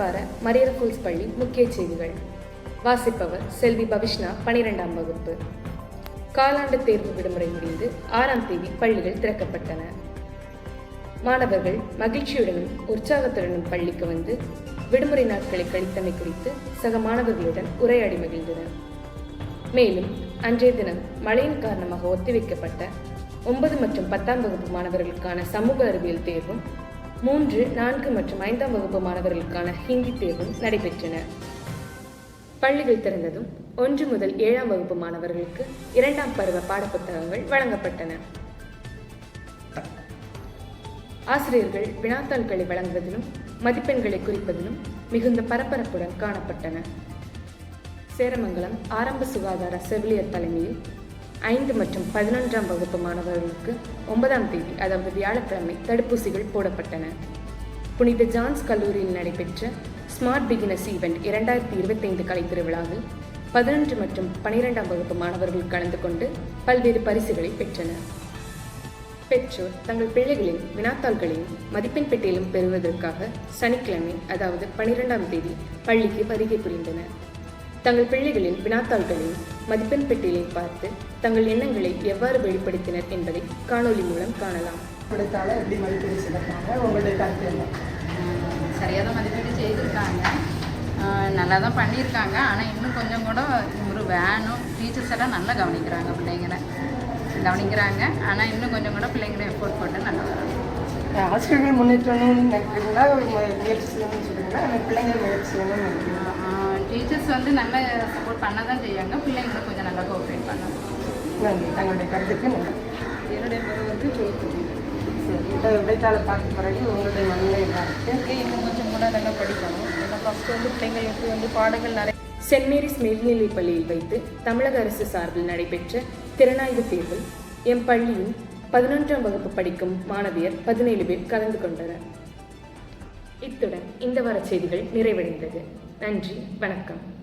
வார மரியர் கூல்ஸ் பள்ளி முக்கிய செய்திகள். வாசிப்பவர் செல்வி பவிஷ்ணா பனிரெண்டாம் வகுப்பு. காலாண்டு தேர்வு விடுமுறை முடிந்து ஆறாம் தேதி பள்ளிகள் திறக்கப்பட்டன. மாணவர்கள் மகிழ்ச்சியுடனும் உற்சாகத்துடனும் பள்ளிக்கு வந்து விடுமுறை நாட்களை கழித்தமை குறித்து சக மாணவர்களுடன் உரையாடி மகிழ்ந்தனர். மேலும் அன்றைய தினம் மழையின் காரணமாக ஒத்திவைக்கப்பட்ட ஒன்பது மற்றும் பத்தாம் வகுப்பு மாணவர்களுக்கான சமூக அறிவியல் தேர்வும் மூன்று நான்கு மற்றும் ஐந்தாம் வகுப்பு மாணவர்களுக்கான ஹிந்தி தேர்வும் நடைபெற்றன. பள்ளிகள் திறந்ததும் ஒன்று முதல் ஏழாம் வகுப்பு மாணவர்களுக்கு இரண்டாம் பருவ பாடப்புத்தகங்கள் வழங்கப்பட்டன. ஆசிரியர்கள் வினாத்தாள்களை வழங்குவதிலும் மதிப்பெண்களை குறிப்பதிலும் மிகுந்த பரபரப்புடன் காணப்பட்டன. சேரமங்கலம் ஆரம்ப சுகாதார செவிலியர் தலைமையில் ஐந்து மற்றும் பதினொன்றாம் வகுப்பு மாணவர்களுக்கு ஒன்பதாம் தேதி அதாவது வியாழக்கிழமை தடுப்பூசிகள் போடப்பட்டன. புனித ஜான்ஸ் கல்லூரியில் நடைபெற்ற ஸ்மார்ட் பிகினஸ் ஈவெண்ட் இரண்டாயிரத்தி இருபத்தைந்து கலை திருவிழாவில் பதினொன்று மற்றும் பனிரெண்டாம் வகுப்பு மாணவர்கள் கலந்து கொண்டு பல்வேறு பரிசுகளை பெற்றனர். பெற்றோர் தங்கள் பிள்ளைகளின் வினாத்தாள்களையும் மதிப்பெண் பெட்டியிலும் பெறுவதற்காக சனிக்கிழமை அதாவது பனிரெண்டாம் தேதி பள்ளிக்கு வருகை புரிந்தனர். தங்கள் பிள்ளைகளின் வினாத்தாள்களையும் மதிப்பெண் பெட்டியிலையும் பார்த்து தங்கள் எண்ணங்களை எவ்வாறு வெளிப்படுத்தினர் என்பதை காணொளி மூலம் காணலாம். கொடுத்தால எப்படி மதிப்பீடு செய்திருக்காங்க உங்களுடைய கருத்து சரியாக தான் மதிப்பீடு செய்திருக்காங்க. நல்லா தான் பண்ணியிருக்காங்க. ஆனால் இன்னும் கொஞ்சம் கூட ஒரு வேனும் டீச்சர்ஸ் எல்லாம் நல்லா கவனிக்கிறாங்க பிள்ளைங்களை. கவனிக்கிறாங்க. ஆனால் இன்னும் கொஞ்சம் கூட பிள்ளைங்களை எஃபோர்ட் போட்டு நல்லா வராங்க. ஆசிரியர்கள் முன்னேற்றணும்னு நினைக்கிறீங்களா? முயற்சி செய்யணும்னு சொல்றீங்களா? அந்த பிள்ளைங்க முயற்சி செய்யணும்னு நினைக்கிறீங்களா? டீச்சர்ஸ் வந்து நல்லா சப்போர்ட் பண்ண தான் செய்யாங்க பிள்ளைங்களும் கொஞ்சம் நல்லா கோஆப்ரேட் பண்ணணும். நன்றி. தங்களுடைய கருத்துக்கு நன்றி. என்னுடைய பேர் வந்து ஜோதி சரி விடைத்தாளை பார்த்த பிறகு உங்களுடைய மனநிலை என்ன இருக்கு? இன்னும் கொஞ்சம் கூட நல்லா படிக்கணும். ஏன்னா ஃபஸ்ட்டு வந்து பிள்ளைங்களுக்கு வந்து பாடங்கள் நிறைய சென்ட் மேரிஸ் மேல்நிலைப் பள்ளியில் வைத்து தமிழக அரசு சார்பில் நடைபெற்ற திறனாய்வு தேர்வில் எம் பள்ளியின் பதினொன்றாம் வகுப்பு படிக்கும் மாணவியர் பதினேழு பேர் கலந்து கொண்டனர். இத்துடன் இந்த வார செய்திகள் நிறைவடைந்தது. நன்றி வணக்கம்.